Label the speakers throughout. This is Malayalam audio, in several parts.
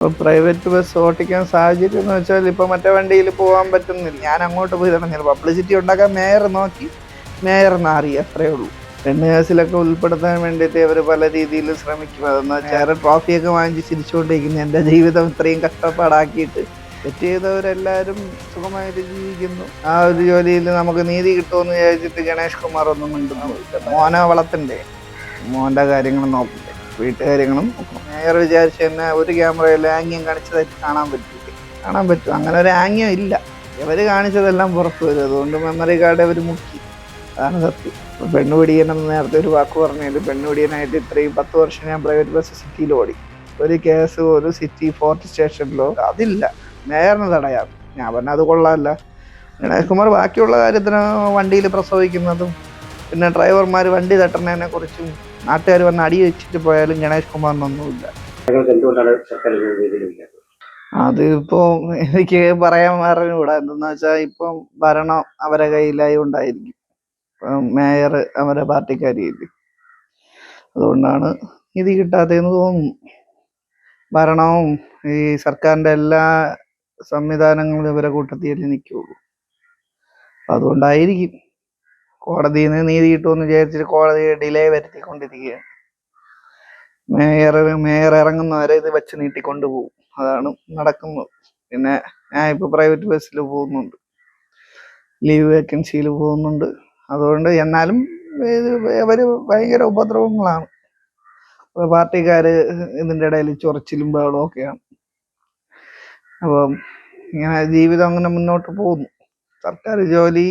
Speaker 1: ഇപ്പോൾ പ്രൈവറ്റ് ബസ് ഓട്ടിക്കാൻ സാഹചര്യം എന്ന് വെച്ചാൽ ഇപ്പോൾ മറ്റേ വണ്ടിയിൽ പോകാൻ പറ്റുന്നില്ല. ഞാൻ അങ്ങോട്ട് പോയി തുടങ്ങിയത് പബ്ലിസിറ്റി ഉണ്ടാക്കാൻ മേയർ നോക്കി. മേയർ നാറി അത്രേ ഉള്ളൂ. രണ്ട് കേസിലൊക്കെ ഉൾപ്പെടുത്താൻ വേണ്ടിയിട്ട് ഇവർ പല രീതിയിൽ ശ്രമിക്കും. അതെന്ന് വെച്ചാൽ ട്രോഫിയൊക്കെ വാങ്ങിച്ച് ചിരിച്ചുകൊണ്ടിരിക്കുന്നു. എന്റെ ജീവിതം ഇത്രയും കഷ്ടപ്പാടാക്കിയിട്ട്. തെറ്റ് ചെയ്തവരെല്ലാവരും സുഖമായിട്ട് ജീവിക്കുന്നു. ആ ഒരു ജോലിയിൽ നമുക്ക് നീതി കിട്ടുമെന്ന് വിചാരിച്ചിട്ട് ഗണേഷ് കുമാർ ഒന്നും മിണ്ടുന്നു. മോനെ വളർത്തണ്ടേ? മോന്റെ കാര്യങ്ങൾ നോക്കണ്ടേ വീട്ടുകാര്യങ്ങളും നോക്കണം മേയർ വിചാരിച്ച തന്നെ ഒരു ക്യാമറയിൽ ആംഗ്യം കാണിച്ചതായിട്ട് കാണാൻ പറ്റില്ല. കാണാൻ പറ്റും. അങ്ങനെ ഒരു ആംഗ്യം ഇല്ല. ഇവർ കാണിച്ചതെല്ലാം പുറത്തു വരും. അതുകൊണ്ട് മെമ്മറി കാർഡ് അവർ മുക്കി. അതാണ് സത്യം. ഇപ്പൊ പെണ്ണുപിടിയനെന്ന് നേരത്തെ ഒരു വാക്ക് പറഞ്ഞതിൽ പെണ്ണുപിടിയനായിട്ട് ഇത്രയും പത്ത് വർഷം ഞാൻ പ്രൈവറ്റ് ബസ് സിറ്റിയിൽ ഓടി. ഒരു കേസ് ഒരു സിറ്റി ഫോർട്ട് സ്റ്റേഷനിലോ അതില്ല. മേയറിന് തടയാം. ഞാൻ പറഞ്ഞ അത് കൊള്ളാമല്ല ഗണേഷ്കുമാർ ബാക്കിയുള്ള കാര്യത്തിന് വണ്ടിയിൽ പ്രസവിക്കുന്നതും പിന്നെ ഡ്രൈവർമാർ വണ്ടി തട്ടുന്നതിനെ കുറിച്ചും നാട്ടുകാർ വന്ന് അടി വെച്ചിട്ട് പോയാലും ഗണേഷ് കുമാറിനൊന്നുമില്ല അതിപ്പോ എനിക്ക് പറയാൻ പറഞ്ഞുകൂടാ എന്തെന്ന് വെച്ചാൽ ഇപ്പം ഭരണം അവരെ കയ്യിലായി ഉണ്ടായിരിക്കും മേയർ അവരെ പാർട്ടിക്കാരിയില്ല അതുകൊണ്ടാണ് ഇത് കിട്ടാത്തതെന്ന് തോന്നുന്നു. ഭരണവും ഈ സർക്കാരിന്റെ എല്ലാ സംവിധാനങ്ങളും ഇവരെ കൂട്ടത്തിൽ നിൽക്കുള്ളൂ അതുകൊണ്ടായിരിക്കും. കോടതിയിൽ നിന്ന് നീതി കിട്ടുമെന്ന് വിചാരിച്ചിട്ട് കോടതി ഡിലേ വരുത്തിക്കൊണ്ടിരിക്കുകയാണ്. മേയർ മേയർ ഇറങ്ങുന്നവരെ ഇത് വെച്ച് നീട്ടിക്കൊണ്ട് പോകും അതാണ് നടക്കുന്നത്. പിന്നെ ഞാൻ ഇപ്പോൾ പ്രൈവറ്റ് ബസ്സിൽ പോകുന്നുണ്ട്. ലീവ് വേക്കൻസിയിൽ പോകുന്നുണ്ട്. അതുകൊണ്ട് എന്നാലും അവർ ഭയങ്കര ഉപദ്രവങ്ങളാണ്. പാർട്ടിക്കാര് ഇതിന്റെ ഇടയിൽ ചൊറച്ചിലും ബഹളവും ഒക്കെയാണ്. അപ്പം ഇങ്ങനെ ജീവിതം അങ്ങനെ മുന്നോട്ട് പോകുന്നു. സർക്കാർ ജോലി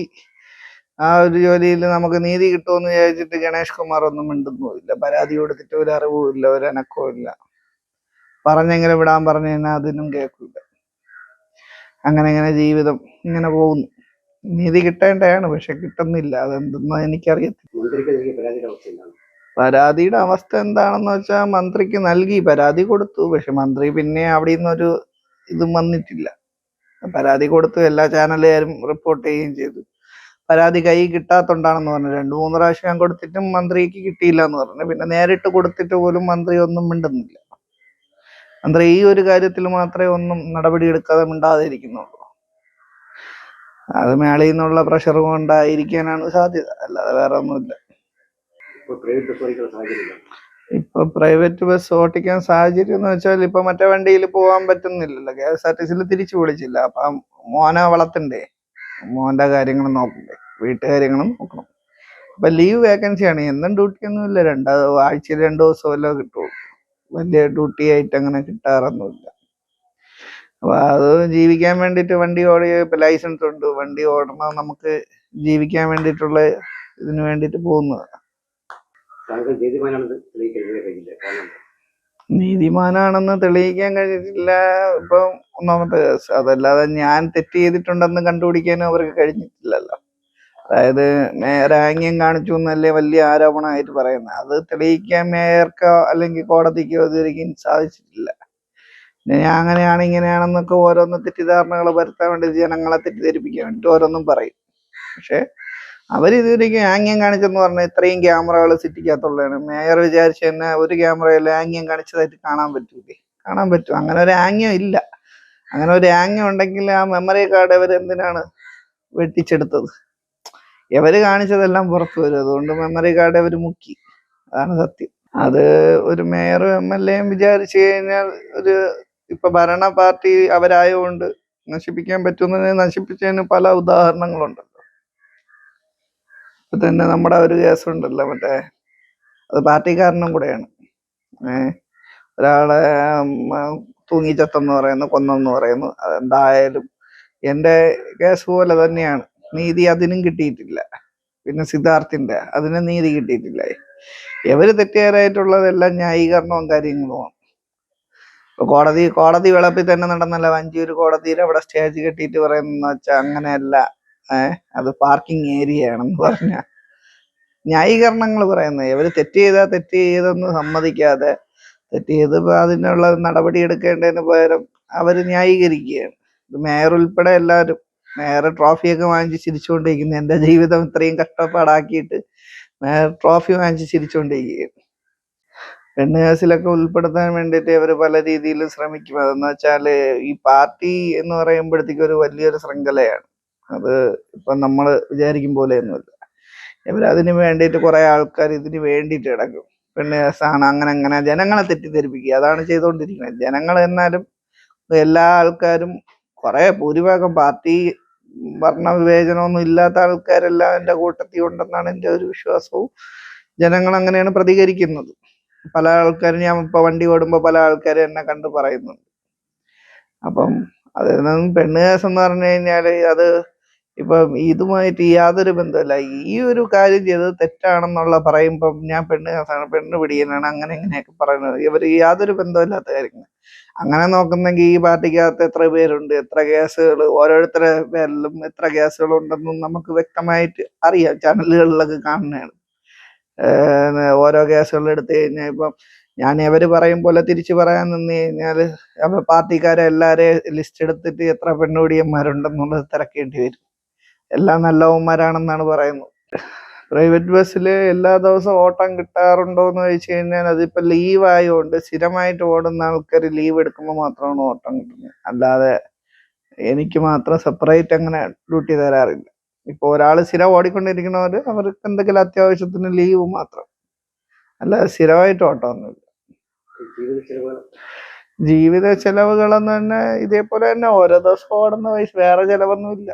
Speaker 1: ആ ഒരു ജോലിയിൽ നമുക്ക് നീതി കിട്ടുമെന്ന് വിചാരിച്ചിട്ട് ഗണേഷ് കുമാർ ഒന്നും മിണ്ടുന്നുമില്ല പരാതി കൊടുത്തിട്ട് ഒരു അറിവും ഇല്ല ഒരു അനക്കവും ഇല്ല. പറഞ്ഞെങ്ങനെ വിടാൻ പറഞ്ഞു കഴിഞ്ഞാൽ അതിനും കേൾക്കില്ല അങ്ങനെ ഇങ്ങനെ ജീവിതം ഇങ്ങനെ പോകുന്നു. നീതി കിട്ടേണ്ടതാണ് പക്ഷെ കിട്ടുന്നില്ല. അതെന്തെന്ന് എനിക്കറിയത്തില്ല.
Speaker 2: പരാതിയുടെ അവസ്ഥ
Speaker 1: എന്താണെന്ന് വെച്ചാൽ മന്ത്രിക്ക് നൽകി പരാതി കൊടുത്തു. പക്ഷെ മന്ത്രി പിന്നെ അവിടെ നിന്നൊരു ഇതും വന്നിട്ടില്ല. പരാതി കൊടുത്തു എല്ലാ ചാനലുകാരും റിപ്പോർട്ട് ചെയ്യുകയും ചെയ്തു. പരാതി കൈ കിട്ടാത്തോണ്ടാണെന്ന് പറഞ്ഞു. രണ്ടു മൂന്ന് പ്രാവശ്യം ഞാൻ കൊടുത്തിട്ടും മന്ത്രിക്ക് കിട്ടിയില്ല എന്ന് പറഞ്ഞു. പിന്നെ നേരിട്ട് കൊടുത്തിട്ട് പോലും മന്ത്രി ഒന്നും മിണ്ടുന്നില്ല. മന്ത്രി ഈ ഒരു കാര്യത്തിൽ മാത്രമേ ഒന്നും നടപടി എടുക്കാതെ മിണ്ടാതിരിക്കുന്നുള്ളൂ. അത് മേളയിൽ നിന്നുള്ള പ്രഷർ കൊണ്ടായിരിക്കാനാണ് സാധ്യത. അല്ലാതെ വേറെ ഒന്നുമില്ല. ഇപ്പൊ പ്രൈവറ്റ് ബസ് ഓട്ടിക്കാൻ സാഹചര്യം എന്ന് വെച്ചാൽ ഇപ്പൊ മറ്റേ വണ്ടിയിൽ പോകാൻ പറ്റുന്നില്ലല്ലോ. കെ എസ് ആർ ടി സിയിൽ തിരിച്ചു വിളിച്ചില്ല. അപ്പൊ മോനെ വളർത്തണ്ടേ? മോന്റെ കാര്യങ്ങൾ നോക്കണ്ടേ? വീട്ടുകാര്യങ്ങളും നോക്കണം. അപ്പൊ ലീവ് വേക്കൻസിയാണ് എന്നും ഡ്യൂട്ടി ഒന്നും ഇല്ല രണ്ട് ആഴ്ചയിൽ രണ്ടു ദിവസം വല്ലതും കിട്ടുള്ളൂ വലിയ ഡ്യൂട്ടി ആയിട്ട് അങ്ങനെ കിട്ടാറൊന്നുമില്ല. അപ്പൊ അത് ജീവിക്കാൻ വേണ്ടിയിട്ട് വണ്ടി ഓടി ഇപ്പൊ ലൈസൻസ് ഉണ്ട്. വണ്ടി ഓടണം നമുക്ക് ജീവിക്കാൻ വേണ്ടിയിട്ടുള്ള ഇതിന് വേണ്ടിയിട്ട്
Speaker 2: പോകുന്നതാണ്. നീതിമാനാണെന്ന് തെളിയിക്കാൻ
Speaker 1: നീതിമാനാണെന്ന് കഴിഞ്ഞിട്ടില്ല. ഇപ്പം ഒന്നാമത്തെ കേസ്. അതല്ലാതെ ഞാൻ തെറ്റ് ചെയ്തിട്ടുണ്ടെന്ന് കണ്ടുപിടിക്കാനും അവർക്ക് കഴിഞ്ഞിട്ടില്ലല്ലോ. അതായത് ആംഗ്യം കാണിച്ചു എന്നല്ലേ വലിയ ആരോപണമായിട്ട് പറയുന്നത്. അത് തെളിയിക്കാൻ മേയർക്കോ അല്ലെങ്കിൽ കോടതിക്കോ ഇതുവരെയും സാധിച്ചിട്ടില്ല. അങ്ങനെയാണ് ഇങ്ങനെയാണെന്നൊക്കെ ഓരോന്ന് തെറ്റിദ്ധാരണകൾ വരുത്താൻ വേണ്ടി ജനങ്ങളെ തെറ്റിദ്ധരിപ്പിക്കാൻ വേണ്ടിയിട്ട് ഓരോന്നും പറയും. പക്ഷെ അവരിതുവരെയ്ക്കും ആംഗ്യം കാണിച്ചെന്ന് പറഞ്ഞാൽ ഇത്രയും ക്യാമറകൾ സിറ്റിക്കകത്തുള്ളതാണ്. മേയർ വിചാരിച്ച തന്നെ ഒരു ക്യാമറയിൽ ആംഗ്യം കാണിച്ചതായിട്ട് കാണാൻ പറ്റൂലേ? കാണാൻ പറ്റും. അങ്ങനെ ഒരു ആംഗ്യം ഇല്ല. അങ്ങനെ ഒരു ആംഗ്യം ഉണ്ടെങ്കിൽ ആ മെമ്മറി കാർഡ് അവർ എന്തിനാണ് വെട്ടിച്ചെടുത്തത്? ഇവർ കാണിച്ചതെല്ലാം പുറത്തു വരും. അതുകൊണ്ട് മെമ്മറി കാർഡ് അവർ മുക്കി. അതാണ് സത്യം. അത് ഒരു മേയറും എം എൽ എയും വിചാരിച്ചു കഴിഞ്ഞാൽ ഒരു ഇപ്പൊ ഭരണ പാർട്ടി അവരായതുകൊണ്ട് നശിപ്പിക്കാൻ പറ്റുന്നതിനെ നശിപ്പിച്ചതിന് പല ഉദാഹരണങ്ങളുണ്ടല്ലോ ഇപ്പൊ തന്നെ നമ്മുടെ ഒരു കേസ് ഉണ്ടല്ലോ മറ്റേ അത് പാർട്ടിക്കാരനും കൂടെയാണ്. ഏഹ് ഒരാളെ തൂങ്ങിച്ചത്തെന്ന് പറയുന്നു കൊന്നെന്ന് പറയുന്നു. അതെന്തായാലും എന്റെ കേസ് പോലെ തന്നെയാണ്. നീതി അതിനും കിട്ടിയിട്ടില്ല. പിന്നെ സിദ്ധാർത്ഥിന്റെ അതിന് നീതി കിട്ടിയിട്ടില്ല. ഇവർ തെറ്റുകാരായിട്ടുള്ളതെല്ലാം ന്യായീകരണവും കാര്യങ്ങളുമാണ് ഇപ്പൊ കോടതി കോടതി വിളപ്പിൽ തന്നെ നടന്നല്ല. വഞ്ചിയൂർ കോടതിയിൽ അവിടെ സ്റ്റേജ് കെട്ടിയിട്ട് പറയുന്ന വെച്ചാൽ അങ്ങനെയല്ല. ഏഹ് അത് പാർക്കിംഗ് ഏരിയ ആണെന്ന് പറഞ്ഞ. ന്യായീകരണങ്ങൾ പറയുന്നത് ഇവർ തെറ്റ് ചെയ്താൽ തെറ്റ് ചെയ്തെന്ന് സമ്മതിക്കാതെ തെറ്റ് ചെയ്ത് അതിനുള്ള നടപടി എടുക്കേണ്ടതിന് പകരം അവർ ന്യായീകരിക്കുകയാണ്. മേയർ ഉൾപ്പെടെ എല്ലാവരും മേയർ ട്രോഫിയൊക്കെ വാങ്ങിച്ച് ചിരിച്ചുകൊണ്ടിരിക്കുന്നു എന്റെ ജീവിതം ഇത്രയും കഷ്ടപ്പാടാക്കിയിട്ട് മേയർ ട്രോഫി വാങ്ങിച്ച് ചിരിച്ചുകൊണ്ടിരിക്കുകയാണ് പെണ്ണ് കേസിലൊക്കെ ഉൾപ്പെടുത്താൻ വേണ്ടിയിട്ട് ഇവർ പല രീതിയിൽ ശ്രമിക്കും. അതെന്ന് വെച്ചാൽ ഈ പാർട്ടി എന്ന് പറയുമ്പോഴത്തേക്ക് ഒരു വലിയൊരു ശൃംഖലയാണ്. അത് ഇപ്പം നമ്മൾ വിചാരിക്കും പോലെയൊന്നുമില്ല. ഇവർ അതിന് വേണ്ടിയിട്ട് കുറെ ആൾക്കാർ ഇതിന് വേണ്ടിയിട്ട് കിടക്കും. പെണ്ണ് കേസാണ് അങ്ങനെ അങ്ങനെ ജനങ്ങളെ തെറ്റിദ്ധരിപ്പിക്കുക. അതാണ് ചെയ്തുകൊണ്ടിരിക്കുന്നത്. ജനങ്ങൾ എന്നാലും എല്ലാ ആൾക്കാരും കുറെ ഭൂരിഭാഗം പാർട്ടി വർണ വിവേചനമൊന്നും ഇല്ലാത്ത ആൾക്കാരെല്ലാം എന്റെ കൂട്ടത്തിൽ ഉണ്ടെന്നാണ് എന്റെ ഒരു വിശ്വാസവും. ജനങ്ങൾ അങ്ങനെയാണ് പ്രതികരിക്കുന്നത്. പല ആൾക്കാരും ഞാൻ ഇപ്പൊ വണ്ടി ഓടുമ്പോൾ പല ആൾക്കാരും എന്നെ കണ്ട് പറയുന്നുണ്ട്. അപ്പം അതിൽ നിന്നും പെണ്ണ് എന്ന് പറഞ്ഞു കഴിഞ്ഞാൽ അത് ഇപ്പം ഇതുമായിട്ട് യാതൊരു ബന്ധമില്ല ഈ ഒരു കാര്യം ചെയ്തത് തെറ്റാണെന്നുള്ള പറയുമ്പം ഞാൻ പെണ്ണ് പെണ്ണ് പിടിയനാണ് അങ്ങനെ ഇങ്ങനെയൊക്കെ പറയുന്നത്. ഇവർ യാതൊരു ബന്ധമില്ലാത്ത കാര്യങ്ങൾ. അങ്ങനെ നോക്കുന്നെങ്കിൽ ഈ പാർട്ടിക്കകത്ത് എത്ര പേരുണ്ട് എത്ര കേസുകൾ ഓരോരുത്തരുടെ പേരിലും എത്ര കേസുകൾ ഉണ്ടെന്നും നമുക്ക് വ്യക്തമായിട്ട് അറിയാം. ചാനലുകളിലൊക്കെ കാണുന്നതാണ്. ഓരോ കേസുകൾ എടുത്തു കഴിഞ്ഞാൽ ഇപ്പം ഞാൻ അവർ പറയും പോലെ തിരിച്ചു പറയാൻ നിന്ന് കഴിഞ്ഞാൽ അപ്പം പാർട്ടിക്കാരെ എല്ലാവരെയും ലിസ്റ്റ് എടുത്തിട്ട് എത്ര പെണ്ണുപിടിയന്മാരുണ്ടെന്നുള്ളത് തിരക്കേണ്ടി വരും. എല്ലാം നല്ലവന്മാരാണെന്നാണ് പറയുന്നത്. പ്രൈവറ്റ് ബസ്സിൽ എല്ലാ ദിവസവും ഓട്ടം കിട്ടാറുണ്ടോ എന്ന് ചോദിച്ചു കഴിഞ്ഞാൽ അതിപ്പോൾ ലീവ് ആയതുകൊണ്ട് സ്ഥിരമായിട്ട് ഓടുന്ന ആൾക്കാർ ലീവ് എടുക്കുമ്പോൾ മാത്രമാണ് ഓട്ടം കിട്ടുന്നത്. അല്ലാതെ എനിക്ക് മാത്രം സെപ്പറേറ്റ് അങ്ങനെ ഡ്യൂട്ടി തരാറില്ല. ഇപ്പൊ ഒരാൾ സ്ഥിരം ഓടിക്കൊണ്ടിരിക്കണവർ അവർക്ക് എന്തെങ്കിലും അത്യാവശ്യത്തിന് ലീവ് മാത്രം. അല്ല സ്ഥിരമായിട്ട് ഓട്ടമൊന്നുമില്ല.
Speaker 2: ജീവിത
Speaker 1: ചെലവുകളെന്ന് തന്നെ ഇതേപോലെ തന്നെ ഓരോ ദിവസം ഓടുന്ന വയസ്സ് വേറെ ചെലവൊന്നുമില്ല.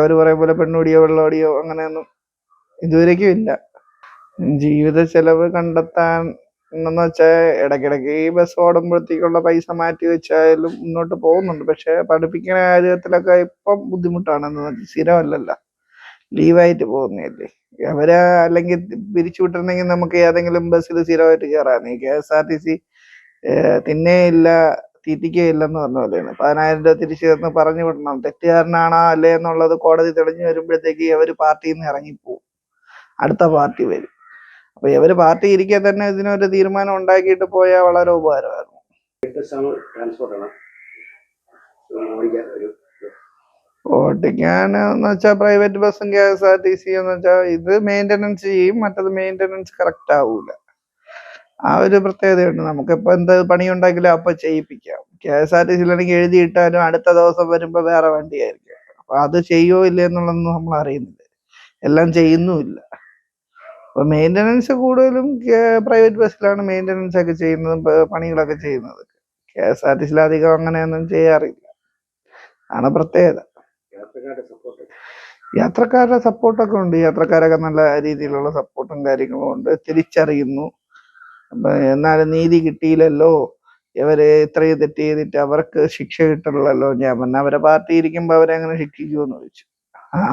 Speaker 1: അവർ പറയും പോലെ പെണ്ണുടിയോ വെള്ളോടിയോ അങ്ങനെയൊന്നും ഇതുവരേക്കും ഇല്ല. ജീവിത ചെലവ് കണ്ടെത്താൻ എന്ന് വെച്ചാൽ ഇടയ്ക്കിടയ്ക്ക് ഈ ബസ് ഓടുമ്പോഴത്തേക്കുള്ള പൈസ മാറ്റി വെച്ചായാലും മുന്നോട്ട് പോകുന്നുണ്ട്. പക്ഷേ പഠിപ്പിക്കുന്ന കാര്യത്തിലൊക്കെ ഇപ്പം ബുദ്ധിമുട്ടാണ് സ്ഥിരമല്ലല്ലോ. ലീവായിട്ട് പോകുന്നതല്ലേ. അവരെ അല്ലെങ്കിൽ പിരിച്ചു വിട്ടിരുന്നെങ്കിൽ നമുക്ക് ഏതെങ്കിലും ബസ്സിൽ സ്ഥിരമായിട്ട് കയറാം ഈ K S R T C തിന്നേ ഇല്ലെന്ന് പറഞ്ഞ പോലെയാണ്. പതിനായിരം രൂപ തിരിച്ചു തന്ന് പറഞ്ഞു വിടണം. തെറ്റുകാരനാണോ അല്ലേ എന്നുള്ളത് കോടതി തെളിഞ്ഞു വരുമ്പോഴത്തേക്ക് അവർ പാർട്ടിയിൽ നിന്ന് ഇറങ്ങിപ്പോവും. അടുത്ത പാർട്ടി വരും. അപ്പൊ ഇവർ പാർട്ടി ഇരിക്കെ തന്നെ ഇതിനൊരു തീരുമാനം ഉണ്ടാക്കിയിട്ട് പോയാൽ വളരെ ഉപകാരമായിരുന്നു. എന്ന് വെച്ചാൽ പ്രൈവറ്റ് ബസ്സും K S R T C എന്ന് വെച്ചാൽ ഇത് മെയിന്റനൻസ് ചെയ്യും. മറ്റത് മെയിന്റനൻസ് കറക്റ്റ് ആവൂല. ആ ഒരു പ്രത്യേകതയുണ്ട്. നമുക്കിപ്പോ എന്ത് പണി ഉണ്ടെങ്കിലും അപ്പൊ ചെയ്യിപ്പിക്കാം. കെ എസ് ആർ ടി സിയിലാണെങ്കിൽ എഴുതിയിട്ടാലും അടുത്ത ദിവസം വരുമ്പോൾ വേറെ വണ്ടിയായിരിക്കും. അപ്പോൾ അത് ചെയ്യോ ഇല്ലേ എന്നുള്ളതൊന്നും നമ്മൾ അറിയുന്നില്ല. എല്ലാം ചെയ്യുന്നുമില്ല. അപ്പോൾ മെയിന്റനൻസ് കൂടുതലും പ്രൈവറ്റ് ബസ്സിലാണ് മെയിന്റനൻസ് ഒക്കെ ചെയ്യുന്നതും പണികളൊക്കെ ചെയ്യുന്നത്. കെ എസ് ആർ ടി സിയിൽ അധികം അങ്ങനെയൊന്നും ചെയ്യാറില്ല. ആണ് പ്രത്യേകത.
Speaker 2: യാത്രക്കാരുടെ
Speaker 1: സപ്പോർട്ടൊക്കെ ഉണ്ട്. യാത്രക്കാരൊക്കെ നല്ല രീതിയിലുള്ള സപ്പോർട്ടും കാര്യങ്ങളും ഉണ്ട്. തിരിച്ചറിയുന്നു. എന്നാലും നീതി കിട്ടിയില്ലല്ലോ. ഇവർ ഇത്രയും തെറ്റ് ചെയ്തിട്ട് അവർക്ക് ശിക്ഷ കിട്ടണല്ലോ ഞാൻ പറഞ്ഞ അവരെ പാർട്ടി ഇരിക്കുമ്പോ അവരെ അങ്ങനെ ശിക്ഷിക്കുമെന്ന് ചോദിച്ചു.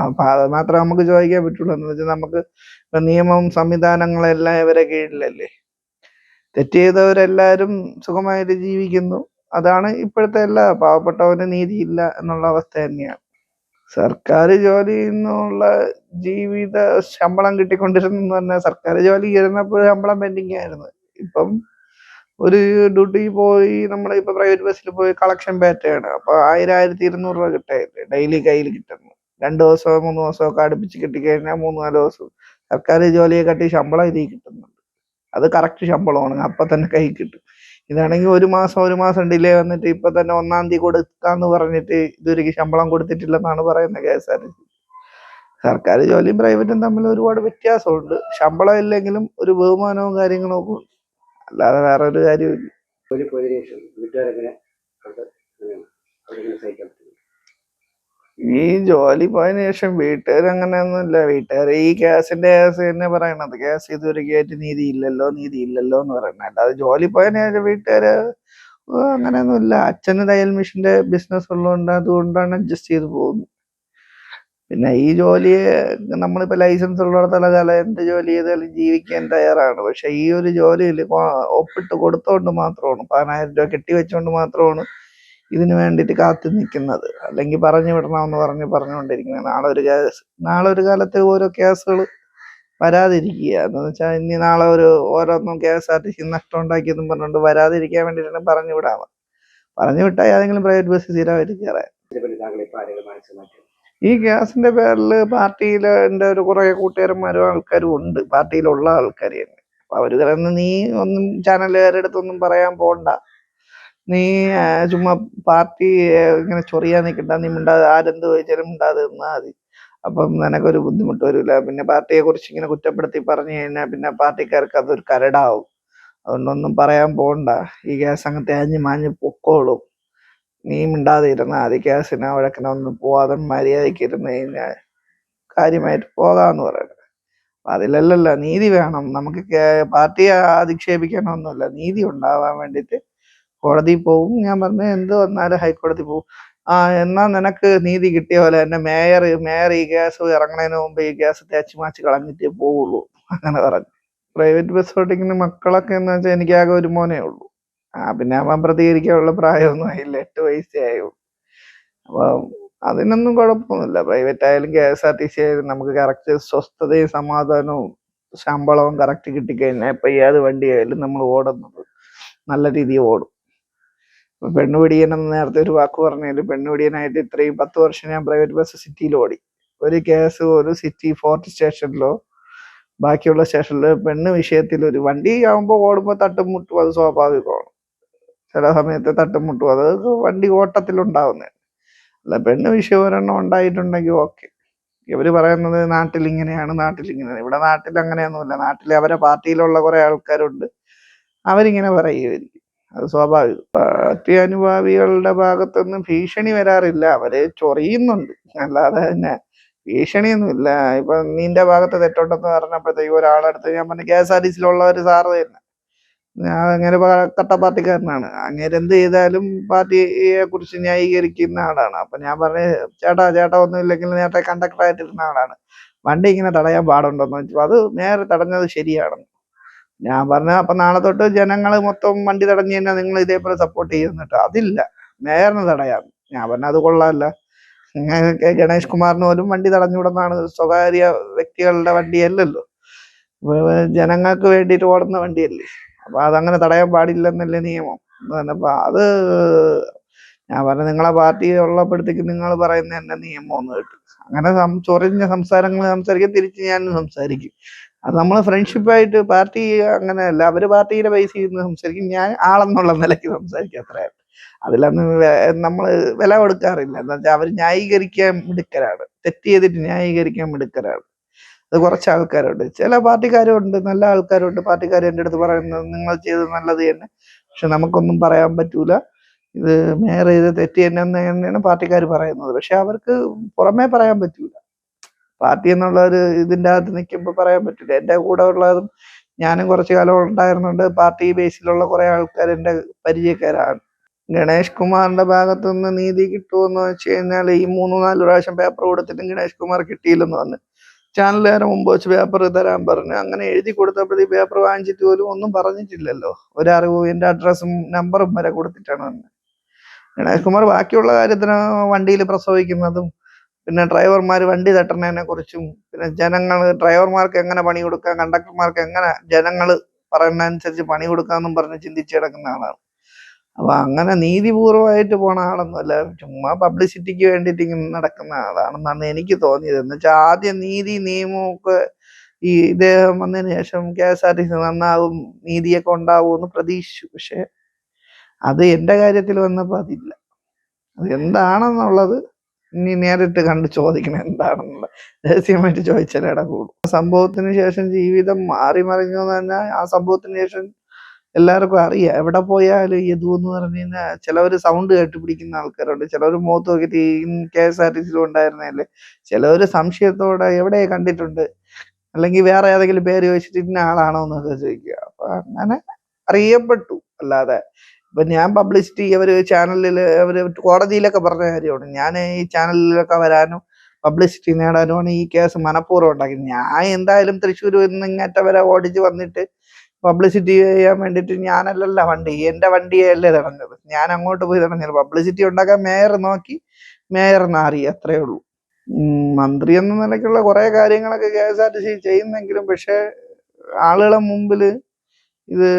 Speaker 1: അപ്പൊ അത് മാത്രമേ നമുക്ക് ചോദിക്കാൻ പറ്റുള്ളൂ. എന്ന് വെച്ചാൽ നമുക്ക് ഇപ്പൊ നിയമവും സംവിധാനങ്ങളെല്ലാം ഇവരെ കീഴിലല്ലേ. തെറ്റ് ചെയ്തവരെല്ലാരും സുഖമായിട്ട് ജീവിക്കുന്നു. അതാണ് ഇപ്പോഴത്തെ എല്ലാ പാവപ്പെട്ടവന് നീതിയില്ല എന്നുള്ള അവസ്ഥ തന്നെയാണ്. സർക്കാർ ജോലി എന്നുള്ള ജീവിത ശമ്പളം കിട്ടിക്കൊണ്ടിരുന്നു പറഞ്ഞാൽ സർക്കാർ ജോലി ഇരുന്നപ്പോൾ ശമ്പളം പെൻഡിങ് ആയിരുന്നു ഇപ്പം ഒരു ഡ്യൂട്ടി പോയി നമ്മൾ ഇപ്പൊ പ്രൈവറ്റ് ബസ്സിൽ പോയി കളക്ഷൻ പാറ്റേൺ അപ്പൊ ആയിരം ആയിരത്തി ഇരുന്നൂറ് രൂപ കിട്ടായില്ലേ ഡെയിലി കയ്യിൽ കിട്ടുന്നു. രണ്ട് ദിവസമോ മൂന്ന് ദിവസമോ ഒക്കെ അടുപ്പിച്ച് കിട്ടിക്കഴിഞ്ഞാൽ മൂന്ന് നാല് ദിവസം സർക്കാർ ജോലിയെ കട്ടി ശമ്പളം ഇതിൽ കിട്ടുന്നുണ്ട്. അത് കറക്റ്റ് ശമ്പളമാണ്. അപ്പൊ തന്നെ കൈ കിട്ടും. ഇതാണെങ്കിൽ ഒരു മാസം ഒരു മാസം ഡിലേ വന്നിട്ട് ഇപ്പൊ തന്നെ ഒന്നാം തീയതി കൊടുക്കാന്ന് പറഞ്ഞിട്ട് ഇതുവരെയ്ക്ക് ശമ്പളം കൊടുത്തിട്ടില്ലെന്നാണ് പറയുന്നത് K S R T C സർക്കാർ ജോലിയും പ്രൈവറ്റും തമ്മിൽ ഒരുപാട് വ്യത്യാസമുണ്ട്. ശമ്പളം ഇല്ലെങ്കിലും ഒരു ബഹുമാനവും കാര്യങ്ങളും ഒക്കെ അല്ലാതെ വേറെ ഒരു കാര്യമില്ല
Speaker 2: ഒരു വീട്ടുകാരെങ്ങനെ
Speaker 1: ഈ ജോലി പോയതിനു ശേഷം വീട്ടുകാർ അങ്ങനെയൊന്നുമില്ല വീട്ടുകാർ ഈ ഗ്യാസിന്റെ കേസ് തന്നെ പറയണത്. ഗ്യാസ് ഇതുവരെ ആയിട്ട് നീതി ഇല്ലല്ലോ നീതി ഇല്ലല്ലോ എന്ന് പറയുന്നത് അല്ലാതെ ജോലി പോയതിനു ശേഷം വീട്ടുകാര് അങ്ങനെയൊന്നുമില്ല. അച്ഛന് തയ്യൽ മെഷീന്റെ ബിസിനസ് ഉള്ളതുകൊണ്ട് അതുകൊണ്ടാണ് അഡ്ജസ്റ്റ് ചെയ്ത് പോകുന്നത്. പിന്നെ ഈ ജോലി നമ്മളിപ്പോ ലൈസൻസ് ഉള്ളിടത്തോളം കാലം എന്ത് ജോലി ചെയ്താലും ജീവിക്കാൻ തയ്യാറാണ്. പക്ഷെ ഈ ഒരു ജോലിയിൽ ഒപ്പിട്ട് കൊടുത്തോണ്ട് മാത്രമാണ് പതിനായിരം രൂപ കെട്ടി വെച്ചോണ്ട് മാത്രമാണ് ഇതിനു വേണ്ടിയിട്ട് കാത്തു നിൽക്കുന്നത്. അല്ലെങ്കിൽ പറഞ്ഞു വിടണമെന്ന് പറഞ്ഞ് പറഞ്ഞുകൊണ്ടിരിക്കുന്നത് നാളെ ഒരു കേസ് നാളെ ഒരു കാലത്ത് ഓരോ കേസുകൾ വരാതിരിക്കുക. എന്ന് വെച്ചാൽ ഇനി നാളെ ഒരു ഓരോന്നും K S R T C നഷ്ടം ഉണ്ടാക്കിയെന്നും പറഞ്ഞുകൊണ്ട് വരാതിരിക്കാൻ വേണ്ടിയിട്ടാണ് പറഞ്ഞു വിടാമ പറഞ്ഞു വിട്ടാൽ ഏതെങ്കിലും പ്രൈവറ്റ് ബസ് സ്ഥിരമായിട്ട് കയറാൻ ഈ ഗ്യാസിന്റെ പേരിൽ പാർട്ടിയിൽ എന്റെ ഒരു കുറേ കൂട്ടുകാരന്മാരും ആൾക്കാരും ഉണ്ട്. പാർട്ടിയിലുള്ള ആൾക്കാർ തന്നെ. അപ്പൊ അവർ പറയുന്നത് നീ ഒന്നും ചാനലുകാരുടെ അടുത്തൊന്നും പറയാൻ പോണ്ട. നീ ചുമ്മാ പാർട്ടി ഇങ്ങനെ ചൊറിയാൻ നിൽക്കണ്ട നീ മിണ്ടാതെ ആരെന്ത് ചോദിച്ചാലും മിണ്ടാതെ നിന്നാൽ മതി. അപ്പം നിനക്കൊരു ബുദ്ധിമുട്ട് വരില്ല. പിന്നെ പാർട്ടിയെ കുറിച്ച് ഇങ്ങനെ കുറ്റപ്പെടുത്തി പറഞ്ഞു കഴിഞ്ഞാൽ പിന്നെ പാർട്ടിക്കാർക്ക് അതൊരു കരടാവും. അതുകൊണ്ടൊന്നും പറയാൻ പോണ്ട. ഈ ഗ്യാസ് അങ്ങ് തേഞ്ഞ് മാഞ്ഞ് പൊക്കോളും. നീ മിണ്ടാതെ ഇരുന്നാ ആ സിനിമ വഴക്കിനെ ഒന്നും പോവാതെ മര്യാദയ്ക്ക് ഇരുന്ന് കഴിഞ്ഞാൽ കാര്യമായിട്ട് പോകാന്ന് പറയുന്നത് അതിലല്ലല്ല നീതി വേണം. നമുക്ക് പാർട്ടിയെ അധിക്ഷേപിക്കണമെന്നല്ല നീതി ഉണ്ടാവാൻ വേണ്ടിയിട്ട് കോടതി പോവും. ഞാൻ പറഞ്ഞ എന്ത് വന്നാലും ഹൈക്കോടതി പോവും. ആ എന്നാ നിനക്ക് നീതി കിട്ടിയ പോലെ തന്നെ മേയർ മേയർ ഈ ഗ്യാസ് ഇറങ്ങണതിന് മുമ്പ് ഈ ഗ്യാസ് തേച്ച് മാച്ച് കളഞ്ഞിട്ടേ പോവുള്ളൂ. അങ്ങനെ പറഞ്ഞു. പ്രൈവറ്റ് ബസ് ഓടിക്കുന്ന മക്കളൊക്കെ എന്ന് വെച്ചാൽ എനിക്കാകെ ഒരു മോനേ ഉള്ളൂ. ആ പിന്നെ അവൻ പ്രതികരിക്കാനുള്ള പ്രായമൊന്നും ആയില്ല. എട്ട് വയസ്സേ ആയുള്ളൂ അപ്പൊ അതിനൊന്നും കുഴപ്പമൊന്നുമില്ല. പ്രൈവറ്റ് ആയാലും K S R T C ആയാലും നമുക്ക് കറക്റ്റ് സ്വസ്ഥതയും സമാധാനവും ശമ്പളവും കറക്റ്റ് കിട്ടിക്കഴിഞ്ഞാൽ ഇപ്പൊ ഏത് വണ്ടി ആയാലും നമ്മൾ ഓടുന്നത് നല്ല രീതിയിൽ ഓടും. ഇപ്പൊ പെണ്ണുപിടിയൻ എന്ന് നേരത്തെ ഒരു വാക്ക് പറഞ്ഞാലും പെണ്ണുപിടിയനായിട്ട് ഇത്രയും പത്ത് വർഷം ഞാൻ പ്രൈവറ്റ് ബസ് സിറ്റിയിൽ ഓടി. ഒരു കേസ് ഒരു സിറ്റി ഫോർത്ത് സ്റ്റേഷനിലോ ബാക്കിയുള്ള സ്റ്റേഷനിൽ പെണ്ണ് വിഷയത്തിൽ ഒരു വണ്ടി ആകുമ്പോൾ ഓടുമ്പോൾ തട്ടും മുട്ടും അത് സ്വാഭാവികമാണ്. ചില സമയത്ത് തട്ടുമുട്ടും അത് വണ്ടി ഓട്ടത്തിലുണ്ടാവുന്നതാണ് അല്ല പെണ്ണ് വിഷയം ഉണ്ടായിട്ടുണ്ടെങ്കിൽ ഓക്കെ. ഇവർ പറയുന്നത് നാട്ടിൽ ഇങ്ങനെയാണ് നാട്ടിൽ ഇങ്ങനെയാണ്. ഇവിടെ നാട്ടിൽ അങ്ങനെയൊന്നുമില്ല. നാട്ടിൽ അവരെ പാർട്ടിയിലുള്ള കുറേ ആൾക്കാരുണ്ട്. അവരിങ്ങനെ പറയുമായിരിക്കും. അത് സ്വാഭാവികം. പാർട്ടി അനുഭാവികളുടെ ഭാഗത്തൊന്നും ഭീഷണി വരാറില്ല. അവർ ചൊറിയുന്നുണ്ട്. അല്ലാതെ തന്നെ ഭീഷണിയൊന്നുമില്ല. ഇപ്പൊ നിന്റെ ഭാഗത്ത് തെറ്റുണ്ടെന്ന് പറഞ്ഞപ്പോഴത്തേക്ക് ഒരാളെടുത്ത് ഞാൻ പറഞ്ഞു കെ എസ് ആർ ടി സിയിലുള്ളവർ സാറ് തന്നെ. ഞാൻ അങ്ങനെ കട്ട പാർട്ടിക്കാരനാണ്. അങ്ങേര് എന്ത് ചെയ്താലും പാർട്ടിയെ കുറിച്ച് ന്യായീകരിക്കുന്ന ആളാണ്. അപ്പൊ ഞാൻ പറഞ്ഞു ചേട്ടാ ചേട്ടാ ഒന്നും ഇല്ലെങ്കിൽ നേരത്തെ കണ്ടക്ടർ ആയിട്ടിരുന്ന ആളാണ്. വണ്ടി ഇങ്ങനെ തടയാൻ പാടുണ്ടോന്ന് വെച്ചു അത് നേരെ തടഞ്ഞത് ശരിയാണെന്ന്. ഞാൻ പറഞ്ഞ അപ്പൊ നാളെ തൊട്ട് ജനങ്ങൾ മൊത്തം വണ്ടി തടഞ്ഞു കഴിഞ്ഞാൽ നിങ്ങൾ ഇതേപോലെ സപ്പോർട്ട് ചെയ്യുന്നിട്ട് അതില്ല. നേരെ തടയാം. ഞാൻ പറഞ്ഞു അത് കൊള്ളാമല്ല ഗണേഷ് കുമാറിന് പോലും വണ്ടി തടഞ്ഞുവിടുന്നതാണ് സ്വകാര്യ വ്യക്തികളുടെ വണ്ടിയല്ലല്ലോ. ജനങ്ങൾക്ക് വേണ്ടിയിട്ട് ഓടുന്ന വണ്ടിയല്ലേ? അപ്പൊ അതങ്ങനെ തടയാൻ പാടില്ലെന്നല്ലേ നിയമം? അത് ഞാൻ പറഞ്ഞ നിങ്ങളെ പാർട്ടി ഉള്ളപ്പോഴത്തേക്ക് നിങ്ങൾ പറയുന്ന എന്നെ നിയമം ഒന്ന് കേട്ടു. അങ്ങനെ ചൊറിഞ്ഞ സംസാരങ്ങൾ സംസാരിക്കും തിരിച്ച് ഞാൻ സംസാരിക്കും. അത് നമ്മൾ ഫ്രണ്ട്ഷിപ്പായിട്ട് പാർട്ടി അങ്ങനെയല്ല അവർ പാർട്ടിയുടെ ബേസ് ചെയ്യുന്ന സംസാരിക്കും ഞാൻ ആളെന്നുള്ള നിലയ്ക്ക് സംസാരിക്കും അത്രയാണ് അതിലൊന്നും നമ്മൾ വില കൊടുക്കാറില്ല. എന്താ വെച്ചാൽ അവർ ന്യായീകരിക്കാൻ മിടുക്കരാണ്. തെറ്റ് ചെയ്തിട്ട് ന്യായീകരിക്കാൻ മിടുക്കരാണ്. അത് കുറച്ച് ആൾക്കാരുണ്ട്. ചില പാർട്ടിക്കാരുണ്ട് നല്ല ആൾക്കാരുണ്ട്. പാർട്ടിക്കാർ എന്റെ അടുത്ത് പറയുന്നത് നിങ്ങൾ ചെയ്തത് നല്ലത് തന്നെ. പക്ഷെ നമുക്കൊന്നും പറയാൻ പറ്റൂല. ഇത് മേയർ ചെയ്ത് തെറ്റി തന്നെ തന്നെയാണ് പാർട്ടിക്കാർ പറയുന്നത്. പക്ഷെ അവർക്ക് പുറമേ പറയാൻ പറ്റൂല. പാർട്ടി എന്നുള്ള ഒരു ഇതിന്റെ അകത്ത് നിൽക്കുമ്പോൾ പറയാൻ പറ്റില്ല എന്റെ കൂടെ ഉള്ളതും ഞാനും കുറച്ച് കാലം ഉണ്ടായിരുന്നുണ്ട്. പാർട്ടി ബേസിലുള്ള കുറെ ആൾക്കാർ എന്റെ പരിചയക്കാരാണ്. ഗണേഷ് കുമാറിന്റെ ഭാഗത്തു നിന്ന് നീതി കിട്ടുമെന്ന് വെച്ച് കഴിഞ്ഞാൽ ഈ മൂന്ന് നാല് പ്രാവശ്യം പേപ്പർ കൊടുത്തിട്ടും ഗണേഷ് കുമാർ കിട്ടിയില്ലെന്ന് പറഞ്ഞു. ചാനലുകാരെ മുമ്പ് വെച്ച് പേപ്പർ തരാൻ പറഞ്ഞു അങ്ങനെ എഴുതി കൊടുത്തപ്പോഴത്തേക്ക് പേപ്പർ വാങ്ങിച്ചിട്ട് പോലും ഒന്നും പറഞ്ഞിട്ടില്ലല്ലോ. ഒരറിവും എന്റെ അഡ്രസ്സും നമ്പറും വരെ കൊടുത്തിട്ടാണ് വന്നത്. ഗണേഷ് കുമാർ ബാക്കിയുള്ള കാര്യത്തിന് വണ്ടിയിൽ പ്രസവിക്കുന്നതും പിന്നെ ഡ്രൈവർമാർ വണ്ടി തട്ടുന്നതിനെ കുറിച്ചും പിന്നെ ജനങ്ങൾ ഡ്രൈവർമാർക്ക് എങ്ങനെ പണി കൊടുക്കാം കണ്ടക്ടർമാർക്ക് എങ്ങനെ ജനങ്ങൾ പറയുന്നതനുസരിച്ച് പണി കൊടുക്കാമെന്നും പറഞ്ഞ് ചിന്തിച്ച് കിടക്കുന്ന ആളാണ്. അപ്പൊ അങ്ങനെ നീതിപൂർവമായിട്ട് പോണ ആളൊന്നുമല്ല ചുമ്മാ പബ്ലിസിറ്റിക്ക് വേണ്ടിയിട്ട് ഇങ്ങനെ നടക്കുന്ന ആളാണെന്നാണ് എനിക്ക് തോന്നിയത്. എന്ന് വെച്ചാൽ ആദ്യം നീതി നിയമമൊക്കെ ഈ ഇദ്ദേഹം വന്നതിന് ശേഷം K S R T C നന്നാവും നീതിയൊക്കെ ഉണ്ടാവും എന്ന് പ്രതീക്ഷിച്ചു. പക്ഷെ അത് എന്റെ കാര്യത്തിൽ വന്നപ്പോ അതില്ല. അത് എന്താണെന്നുള്ളത് ഇനി നേരിട്ട് കണ്ട് ചോദിക്കണം എന്താണെന്നുള്ളത്. രഹസ്യമായിട്ട് ചോദിച്ചാലേടെ കൂടും ആ സംഭവത്തിന് ശേഷം ജീവിതം മാറി മറിഞ്ഞു പറഞ്ഞാൽ ആ സംഭവത്തിന് ശേഷം എല്ലാവർക്കും അറിയാം. എവിടെ പോയാലും യദു എന്ന് പറഞ്ഞു കഴിഞ്ഞാൽ ചിലവർ സൗണ്ട് കേട്ട് പിടിക്കുന്ന ആൾക്കാരുണ്ട്. ചിലവർ മുഖത്ത് നോക്കിയിട്ട് ഈ കെ എസ് ആർ ടി സിയിലും ഉണ്ടായിരുന്നല്ലേ ചിലവർ സംശയത്തോടെ എവിടെ കണ്ടിട്ടുണ്ട്? അല്ലെങ്കിൽ വേറെ ഏതെങ്കിലും പേര് ചോദിച്ചിട്ട് ഇന്ന ആളാണോ എന്നൊക്കെ ചോദിക്കുക. അപ്പൊ അങ്ങനെ അറിയപ്പെട്ടു. അല്ലാതെ ഇപ്പൊ ഞാൻ പബ്ലിസിറ്റി അവർ ചാനലിൽ അവർ കോടതിയിലൊക്കെ പറഞ്ഞ കാര്യമാണ്. ഞാൻ ഈ ചാനലിലൊക്കെ വരാനും പബ്ലിസിറ്റി നേടാനുമാണ് ഈ കേസ് മനഃപൂർവം ഉണ്ടാക്കിയത്. ഞാൻ എന്തായാലും തൃശ്ശൂർ നിന്ന് ഇങ്ങേറ്റവരെ ഓടിച്ച് വന്നിട്ട് പബ്ലിസിറ്റി ചെയ്യാൻ വേണ്ടിയിട്ട് ഞാനല്ലല്ല വണ്ടി എന്റെ വണ്ടിയല്ലേ തടഞ്ഞത് ഞാൻ അങ്ങോട്ട് പോയി തടഞ്ഞത് പബ്ലിസിറ്റി ഉണ്ടാക്കാൻ മേയർ നോക്കി മേയർ നാറി അത്രേ ഉള്ളൂ. മന്ത്രി എന്ന നിലയ്ക്കുള്ള കുറെ കാര്യങ്ങളൊക്കെ K S R T C ചെയ്യുന്നെങ്കിലും പക്ഷേ ആളുകളെ മുമ്പിൽ ഇത്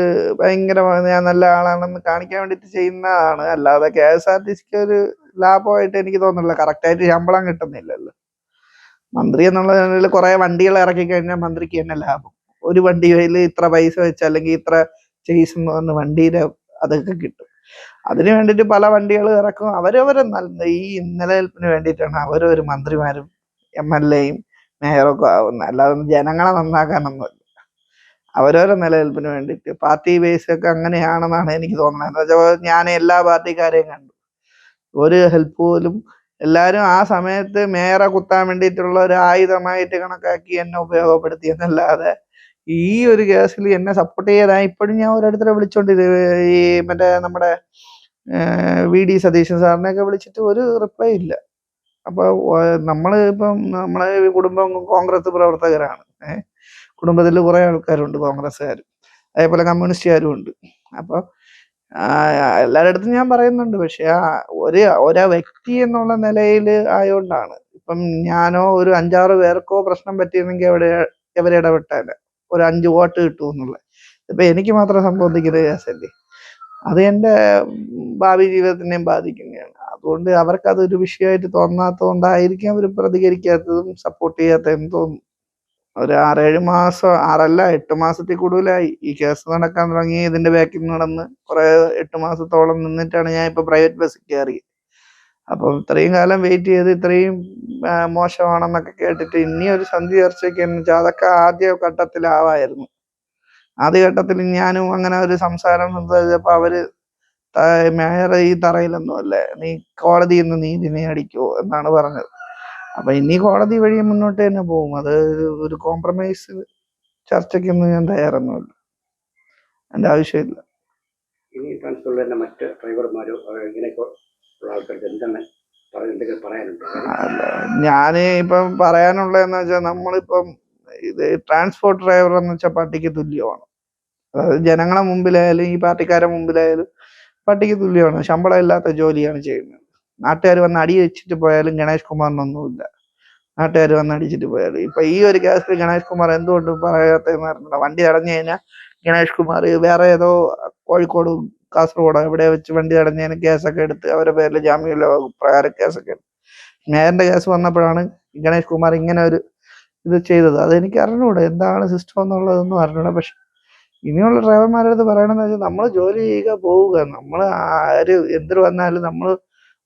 Speaker 1: ഭയങ്കര ഞാൻ നല്ല ആളാണെന്ന് കാണിക്കാൻ വേണ്ടിയിട്ട് ചെയ്യുന്നതാണ്. അല്ലാതെ കെ എസ് ആർ ടി സിക്ക് ഒരു ലാഭമായിട്ട് എനിക്ക് തോന്നുന്നില്ല. കറക്റ്റായിട്ട് ശമ്പളം കിട്ടുന്നില്ലല്ലോ. മന്ത്രി എന്നുള്ള നിലയിൽ കുറെ വണ്ടികൾ ഇറക്കി കഴിഞ്ഞാൽ മന്ത്രിക്ക് തന്നെ ലാഭം. ഒരു വണ്ടിയിൽ ഇത്ര പൈസ വെച്ച് അല്ലെങ്കിൽ ഇത്ര ചെയ്സ് എന്ന് പറഞ്ഞ വണ്ടിയുടെ അതൊക്കെ കിട്ടും. അതിന് വേണ്ടിയിട്ട് പല വണ്ടികൾ ഇറക്കും. അവരവരെ നല്ല ഈ നിലനിൽപ്പിന് വേണ്ടിയിട്ടാണ് അവരവർ മന്ത്രിമാരും എം എൽ എയും മേയറൊക്കെ ആവുന്നത് അല്ലാതെ ജനങ്ങളെ നന്നാക്കാനൊന്നുമില്ല. അവരവരെ നിലനിൽപ്പിന് വേണ്ടിയിട്ട്. പാർട്ടി ബേസ് ഒക്കെ അങ്ങനെയാണെന്നാണ് എനിക്ക് തോന്നുന്നത്. എന്താ വെച്ചാൽ ഞാൻ എല്ലാ പാർട്ടിക്കാരെയും കണ്ടു. ഒരു ഹെൽപ്പ് പോലും എല്ലാവരും ആ സമയത്ത് മേയറെ കുത്താൻ വേണ്ടിയിട്ടുള്ള ഒരു ആയുധമായിട്ട് കണക്കാക്കി എന്നെ ഉപയോഗപ്പെടുത്തി എന്നല്ലാതെ ഈ ഒരു കേസിൽ എന്നെ സപ്പോർട്ട് ചെയ്താൽ ഇപ്പോഴും ഞാൻ ഓരോരുത്തരെ വിളിച്ചോണ്ടിരി ഈ മറ്റേ നമ്മുടെ വി ഡി സതീശൻ സാറിനെയൊക്കെ വിളിച്ചിട്ട് ഒരു റിപ്ലൈ ഇല്ല. അപ്പോൾ നമ്മൾ ഇപ്പം നമ്മളെ കുടുംബം കോൺഗ്രസ് പ്രവർത്തകരാണ്. കുടുംബത്തിൽ കുറെ ആൾക്കാരുണ്ട് കോൺഗ്രസ്സുകാർ അതേപോലെ കമ്മ്യൂണിസ്റ്റുകാരും ഉണ്ട്. അപ്പോൾ എല്ലാവരുടെ അടുത്തും ഞാൻ പറയുന്നുണ്ട്. പക്ഷെ ആ ഒരു ഒരാ വ്യക്തി എന്നുള്ള നിലയിൽ ആയതുകൊണ്ടാണ് ഇപ്പം ഞാനോ ഒരു അഞ്ചാറ് പേർക്കോ പ്രശ്നം പറ്റിയിരുന്നെങ്കിൽ അവിടെ എവരെ ഒരു അഞ്ച് വോട്ട് കിട്ടും എന്നുള്ളത്. ഇപ്പൊ എനിക്ക് മാത്രം സംബന്ധിക്കുന്ന കേസല്ലേ അത് എന്റെ ഭാവി ജീവിതത്തിനെയും ബാധിക്കുന്നതാണ്. അതുകൊണ്ട് അവർക്ക് അതൊരു വിഷയമായിട്ട് തോന്നാത്തതുകൊണ്ടായിരിക്കും അവർ പ്രതികരിക്കാത്തതും സപ്പോർട്ട് ചെയ്യാത്തതും എന്ന് തോന്നുന്നു ഒരു ആറേഴ് മാസം ആറല്ല എട്ട് മാസത്തിൽ കൂടുതലായി. ഈ കേസ് നടക്കാൻ തുടങ്ങി ഇതിന്റെ ബാക്കിൽ നടന്ന് കുറെ എട്ട് മാസത്തോളം നിന്നിട്ടാണ് ഞാൻ ഇപ്പൊ പ്രൈവറ്റ് ബസ്സിൽ കയറി അപ്പം ഇത്രയും കാലം വെയിറ്റ് ചെയ്ത് ഇത്രയും മോശമാണെന്നൊക്കെ കേട്ടിട്ട് ഇനി ഒരു സന്ധി ചർച്ചയ്ക്ക് അതൊക്കെ ആദ്യ ഘട്ടത്തിലാവായിരുന്നു. ആദ്യ ഘട്ടത്തിൽ ഞാനും അങ്ങനെ ഒരു സംസാരം സംസാരിച്ചപ്പോൾ അവർ മേയർ ഈ തറയിലൊന്നും അല്ലേ നീ കോടതിയിൽ നിന്ന് നീതി അടിക്കോ എന്നാണ് പറഞ്ഞത്. അപ്പൊ ഇനി കോടതി വഴി മുന്നോട്ട് തന്നെ പോകും. അത് ഒരു- കോംപ്രമൈസ് ചർച്ചയ്ക്കൊന്നും ഞാൻ തയ്യാറൊന്നുമില്ല. എന്റെ ആവശ്യമില്ല.
Speaker 2: ഇനി ട്രാൻസ്പോർട്ടിൽ തന്നെ മറ്റ് ഡ്രൈവർമാരോ ഉള്ള ആൾക്കാർക്ക് എന്താണ്
Speaker 1: ഞാൻ ഇപ്പം പറയാനുള്ളതെന്ന് വെച്ചാൽ നമ്മളിപ്പം ഇത് ട്രാൻസ്പോർട്ട് ഡ്രൈവർ എന്ന് വെച്ചാൽ പട്ടിക്ക് തുല്യമാണ്. അതായത് ജനങ്ങളെ മുമ്പിലായാലും ഈ പാർട്ടിക്കാരെ മുമ്പിലായാലും പട്ടിക്ക് തുല്യമാണ്. ശമ്പളം ഇല്ലാത്ത ജോലിയാണ് ചെയ്യുന്നത്. നാട്ടുകാർ വന്ന് അടി വെച്ചിട്ട് പോയാലും ഗണേഷ് കുമാറിനൊന്നുമില്ല നാട്ടുകാർ വന്ന് അടിച്ചിട്ട് പോയാലും. ഇപ്പൊ ഈ ഒരു കേസിൽ ഗണേഷ് കുമാർ എന്തുകൊണ്ട് പറയാത്തതെന്ന് വണ്ടി അടഞ്ഞു കഴിഞ്ഞാൽ ഗണേഷ് കുമാർ വേറെ ഏതോ കോഴിക്കോട് കാസർഗോഡോ എവിടെ വെച്ച് വണ്ടി തടഞ്ഞതിന് കേസൊക്കെ എടുത്ത് അവരുടെ പേരിൽ ജാമ്യമില്ല പ്രകാരം കേസൊക്കെ എടുത്ത്. മേയറിന്റെ കേസ് വന്നപ്പോഴാണ് ഗണേഷ് കുമാർ ഇങ്ങനെ ഒരു ഇത് ചെയ്തത്. അതെനിക്ക് അറിഞ്ഞൂടെ എന്താണ് സിസ്റ്റം എന്നുള്ളതൊന്നും അറിഞ്ഞൂടെ. പക്ഷെ ഇനിയുള്ള ഡ്രൈവർമാരുടെ അടുത്ത് പറയണമെന്ന് വെച്ചാൽ നമ്മൾ ജോലി ചെയ്യുക പോവുക. നമ്മൾ ആര് എന്തിന് വന്നാലും നമ്മൾ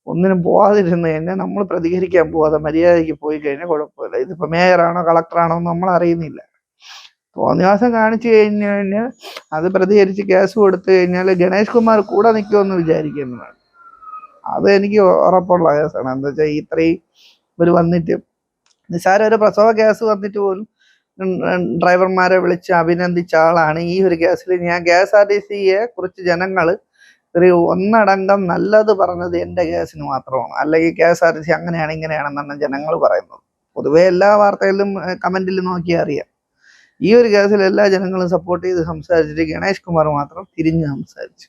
Speaker 1: ഒന്നിനും പോവാതിരുന്ന് കഴിഞ്ഞാൽ നമ്മൾ പ്രതികരിക്കാൻ പോവാതെ മര്യാദയ്ക്ക് പോയി കഴിഞ്ഞാൽ കുഴപ്പമില്ല. ഇതിപ്പോ മേയറാണോ കളക്ടറാണോ എന്ന് നമ്മൾ അറിയുന്നില്ല തോന്നിവാസം കാണിച്ചു കഴിഞ്ഞു കഴിഞ്ഞാൽ അത് പ്രതികരിച്ച് കേസ് കൊടുത്തു കഴിഞ്ഞാൽ ഗണേഷ് കുമാർ കൂടെ നിൽക്കുമെന്ന് വിചാരിക്കുന്നതാണ്. അത് എനിക്ക് ഉറപ്പുള്ള കേസാണ്. എന്താ വെച്ചാൽ ഇത്രയും ഇവർ വന്നിട്ട് നിസ്സാര ഒരു പ്രസവ കേസ് വന്നിട്ട് പോലും ഡ്രൈവർമാരെ വിളിച്ച് അഭിനന്ദിച്ച ആളാണ് ഈ ഒരു കേസിൽ. ഞാൻ കെ എസ് ആർ ടി സിയെ കുറിച്ച് ജനങ്ങൾ ഒരു ഒന്നടങ്കം നല്ലത് പറഞ്ഞത് എന്റെ കേസിന് മാത്രമാണ്. അല്ലെങ്കിൽ K S R T C അങ്ങനെയാണ് ഇങ്ങനെയാണെന്നാണ് ജനങ്ങൾ പറയുന്നത്. പൊതുവേ എല്ലാ വാർത്തയിലും കമന്റിൽ നോക്കിയാൽ അറിയാം. ഈ ഒരു കേസിൽ എല്ലാ ജനങ്ങളും സപ്പോർട്ട് ചെയ്ത് സംസാരിച്ചിട്ട് ഗണേഷ് കുമാർ മാത്രം തിരിഞ്ഞ് സംസാരിച്ചു.